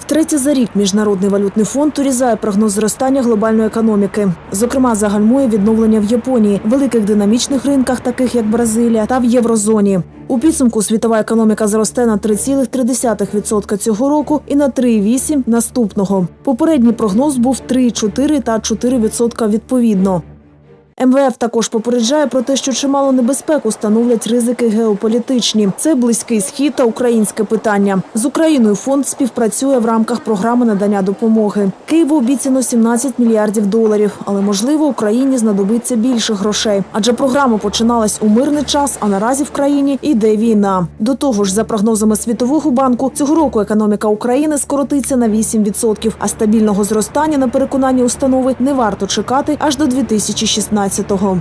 Втретє за рік Міжнародний валютний фонд урізає прогноз зростання глобальної економіки. Зокрема, загальмує відновлення в Японії, великих динамічних ринках, таких як Бразилія, та в єврозоні. У підсумку світова економіка зросте на 3,3% цього року і на 3,8% наступного. Попередній прогноз був 3,4 та 4% відповідно. МВФ також попереджає про те, що чимало небезпеку становлять ризики геополітичні. Це близький схід та українське питання. З Україною фонд співпрацює в рамках програми надання допомоги. Києву обіцяно 17 мільярдів доларів, але можливо Україні знадобиться більше грошей. Адже програма починалась у мирний час, а наразі в країні йде війна. До того ж, за прогнозами Світового банку, цього року економіка України скоротиться на 8%, а стабільного зростання на переконанні установи не варто чекати аж до 2016-го.